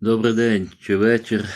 Добрий день чи вечір.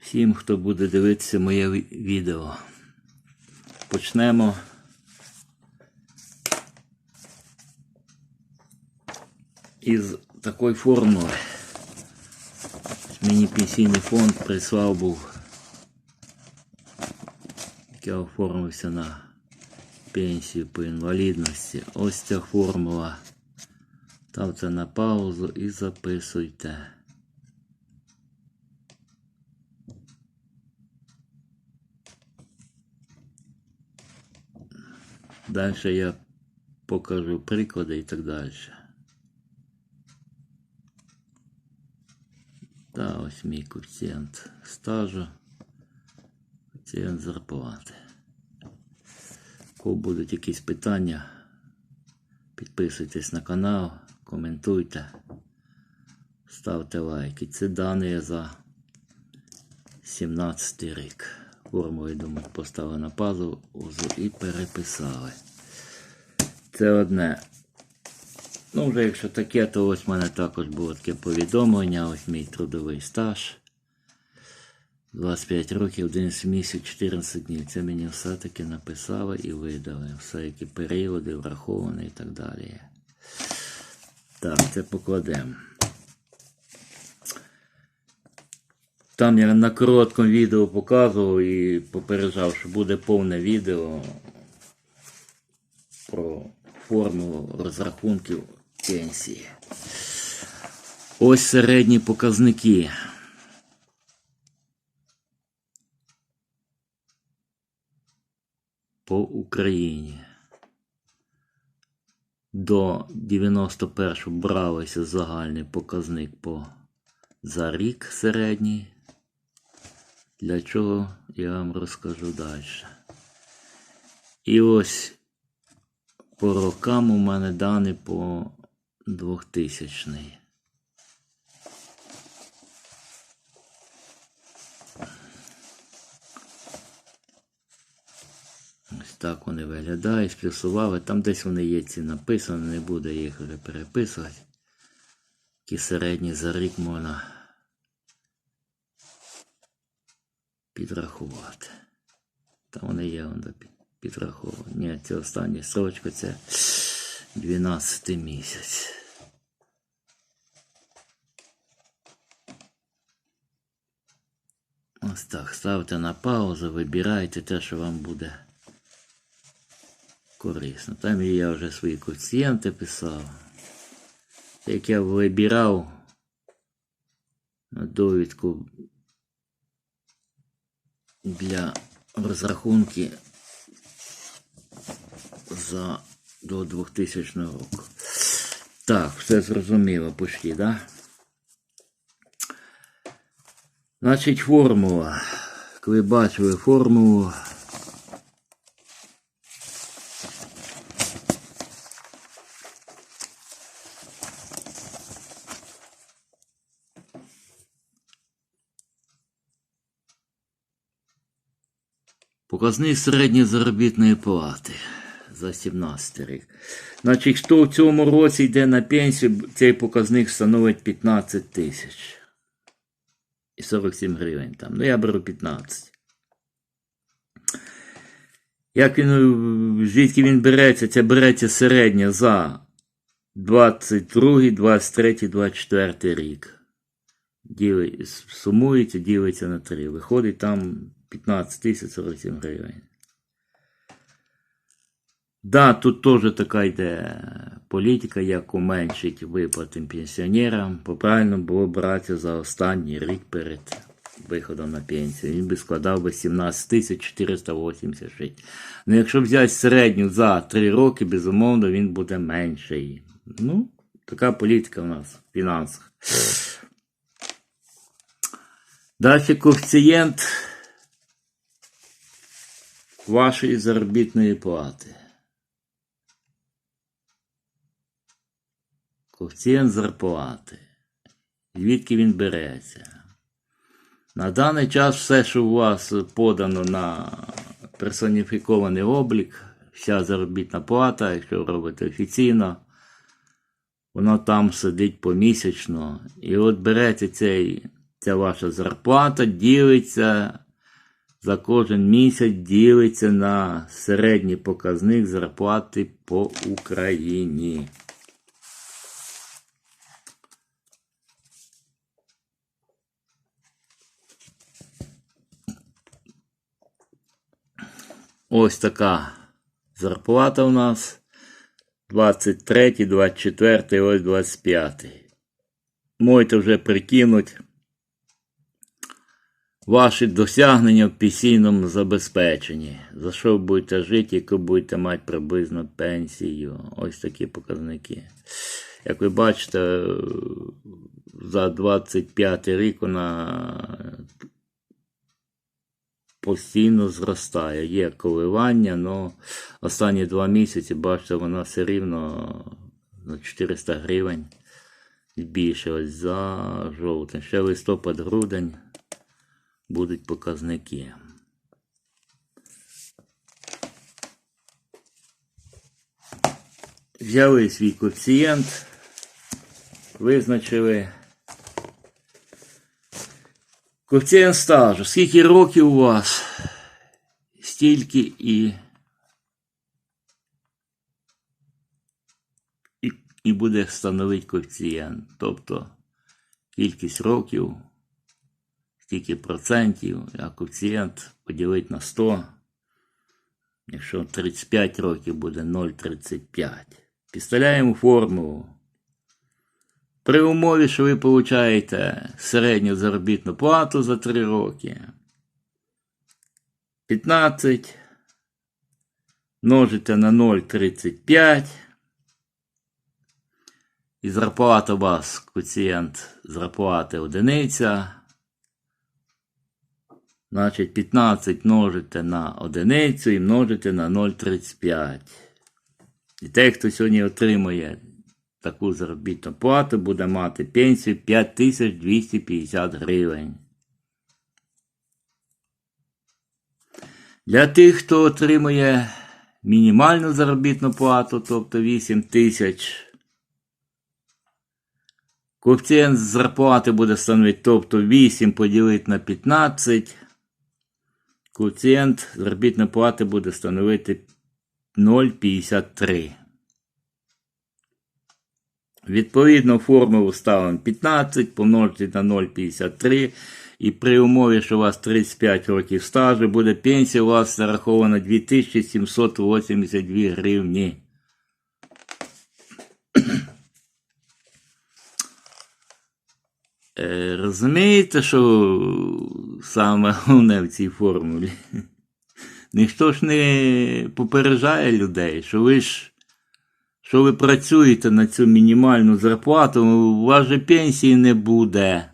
Всім, хто буде дивитися моє відео. Почнемо. Із такої формули. Мені пенсійний фонд прислав був. Я оформився на пенсію по інвалідності. Ось ця формула. Ставте на паузу і записуйте. Далі я покажу приклади і так далі. Та ось мій коефіцієнт стажу, коефіцієнт зарплати. Кого будуть якісь питання, підписуйтесь на канал, коментуйте, ставте лайки. Це дані за 17 рік. Форму, я думаю, поставили на пазу і переписали. Це одне. Ну, вже якщо таке, то ось в мене також було таке повідомлення, ось мій трудовий стаж. 25 років, 11 місяців, 14 днів. Це мені все-таки написали і видали. Все, які періоди враховані і так далі. Так, це покладемо. Там я на короткому відео показував і попереджав, що буде повне відео про формулу розрахунків пенсії. Ось середні показники. По Україні. До 91 бралися загальний показник по за рік середній. Для чого я вам розкажу далі. І ось по рокам у мене дані по 2000. Ось так вони виглядають, сплюсували. Там десь вони є ці написані, не буде їх вже переписувати. Ті середні за рік можна підрахувати. Там вони є підраховані. Ні, це остання строчка, це 12 місяць. Ось так, ставте на паузу, вибирайте те, що вам буде корисно. Там я вже свої коефіцієнти писав. Як я вибирав довідку для розрахунки за до 2000 року. Так, все зрозуміло почти, да? Значить, формула. Ви бачили формулу. Показник середньої заробітної плати за 17 рік. Значить, хто в цьому році йде на пенсію, цей показник становить 15 тисяч. І 47 гривень там. Ну, я беру 15. Як він, звідки він береться? Це береться середня за 22, 23, 24 рік. Діли, сумується, ділиться на 3. Виходить там 15 тисяч 47 гривень. Да, тут теж така йде політика, як уменшить виплати пенсіонерам. Поправильно було брати за останній рік перед виходом на пенсію. Він би складав би 17 тисяч 486. Ну, якщо взяти середню за 3 роки, безумовно, він буде менший. Ну, така політика у нас в фінансах. Далі коефіцієнт вашої заробітної плати. Коефіцієнт зарплати. Звідки він береться? На даний час все, що у вас подано на персоніфікований облік, вся заробітна плата, якщо робите офіційно, Воно там сидить помісячно. І от берете цей, ця ваша зарплата, ділиться кожен місяць ділиться на середній показник зарплати по Україні. Ось така зарплата у нас. 23, 24, ось 25. Можете вже прикинути ваші досягнення в пенсійному забезпеченні. За що ви будете жити, яку будете мати приблизно пенсію. Ось такі показники. Як ви бачите, за 25 рік вона постійно зростає. Є коливання, але останні два місяці, бачите, вона все рівно на 400 гривень збільшилась за жовтень. Ще листопад-грудень будуть показники. Взяли свій коефіцієнт, визначили коефіцієнт стажу. Скільки років у вас, стільки і, і, буде становити коефіцієнт. Тобто кількість років скільки процентів, а коефіцієнт поділити на 100. Якщо 35 років буде 0,35. Підставляємо формулу. При умові, що ви получаєте середню заробітну плату за 3 роки. 15 множите на 0,35. І зарплата у вас коефіцієнт зарплати одиниця. Значить, 15 множите на одиницю і множите на 0,35. І той, хто сьогодні отримує таку заробітну плату, буде мати пенсію 5250 гривень. Для тих, хто отримує мінімальну заробітну плату, тобто 8 тисяч, коефіцієнт зарплати буде становити, тобто 8 поділити на 15. Коефіцієнт заробітної плати буде становити 0,53. Відповідно, формулу ставимо 15, помножити на 0,53. І при умові, що у вас 35 років стажу, буде пенсія у вас зарахована 2782 гривні. Розумієте, що саме головне в цій формулі? Ніхто ж не попереджає людей, що ви ж, що ви працюєте на цю мінімальну зарплату, у вас же пенсії не буде.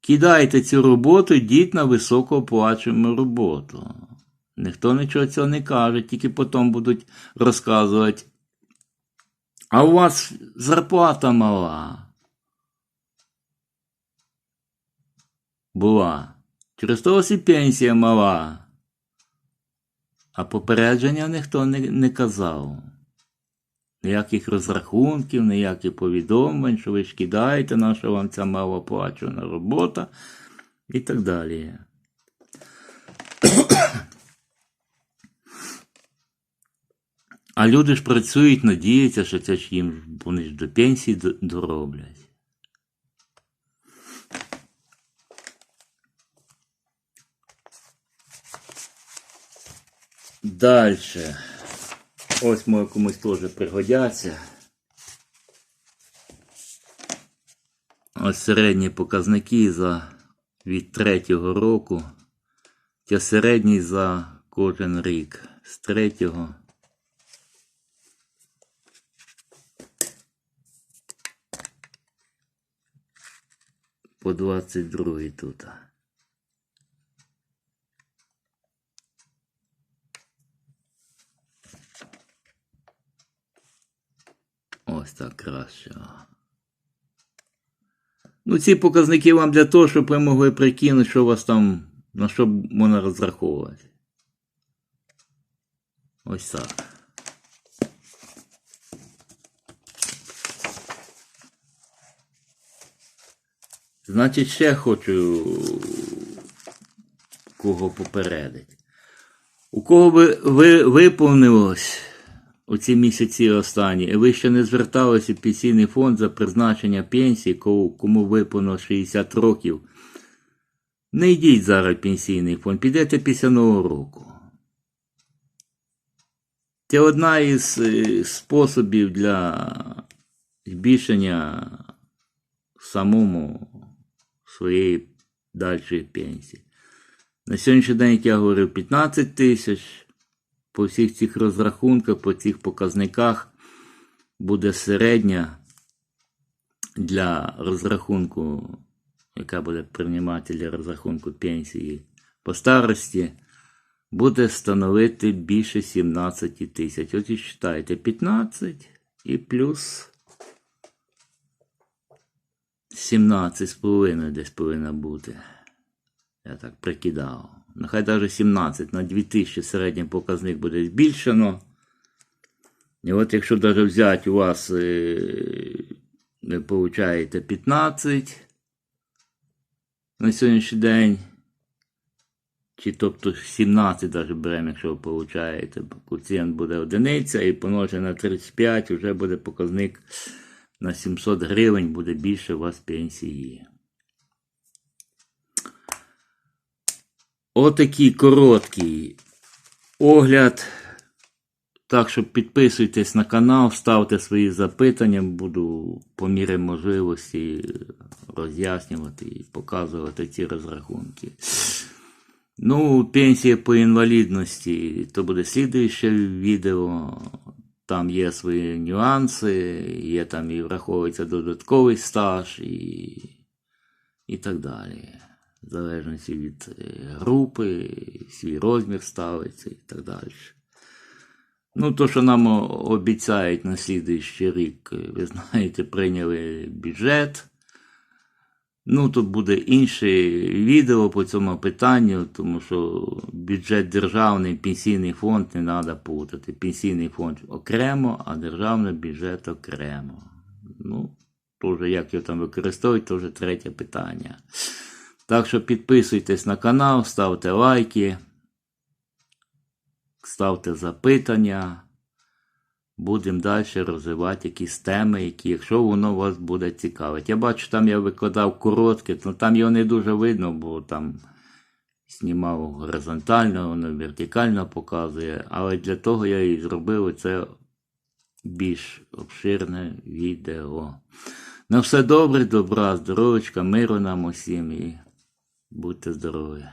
Кидайте цю роботу, йдіть на високооплачувану роботу. Ніхто нічого цього не каже, тільки потім будуть розказувати. А у вас зарплата мала. Була. Через того і пенсія мала. А попередження ніхто не, не казав. Ніяких розрахунків, ніяких повідомлень, що ви ж кидаєте, наша вам ця малооплачувана робота і так далі. А люди ж працюють, надіються, що це ж їм вони ж до пенсії дороблять. Дальше. Ось може комусь теж пригодяться. Ось середні показники за від третього року. Це середній за кожен рік. З третього. По 22 тут. Ось так краще. Ну, ці показники вам для того, щоб ви могли прикинути, що у вас там, на що можна розраховувати. Ось так. Значить, ще хочу кого попередити. У кого ви, ви виповнилось у ці місяці останні, і ви ще не зверталися в пенсійний фонд за призначення пенсії, кому, виповнилось 60 років, не йдіть зараз в пенсійний фонд, підете після Нового року. Це одна із е, способів для збільшення самому своєї дальшої пенсії. На сьогоднішній день, як я говорив, 15 тисяч. По всіх цих розрахунках, по цих показниках буде середня для розрахунку, яка буде приймати для розрахунку пенсії по старості, буде становити більше 17 тисяч. От і читайте 15 і плюс 17,5 десь повинна бути. Я так прикидав. Нехай навіть 17 на 2000 середній показник буде збільшено. І от якщо навіть взяти у вас е, ви получаєте 15 на сьогоднішній день, чи тобто 17 навіть беремо, якщо ви получаєте, коефіцієнт буде одиниця і помножити на 35 вже буде показник на 700 гривень, буде більше у вас пенсії. Отакий короткий огляд. Так що підписуйтесь на канал, ставте свої запитання, буду по мірі можливості роз'яснювати і показувати ці розрахунки. Ну, пенсія по інвалідності, то буде слідуюче відео. Там є свої нюанси, є там і враховується додатковий стаж і, і так далі в залежності від е, групи, свій розмір ставиться і так далі. Ну, то, що нам обіцяють на слідуючий рік, е, ви знаєте, прийняли бюджет. Ну, тут буде інше відео по цьому питанню, тому що бюджет державний, пенсійний фонд не треба путати. Пенсійний фонд окремо, а державний бюджет окремо. Ну, вже як його там використовують, то третє питання. Так що підписуйтесь на канал, ставте лайки, ставте запитання. Будемо далі розвивати якісь теми, які, якщо воно вас буде цікавить. Я бачу, там я викладав коротке, ну там його не дуже видно, бо там знімав горизонтально, воно вертикально показує. Але для того я і зробив це більш обширне відео. На все добре, добра, здоров'ячка, миру нам усім і будьте здорові.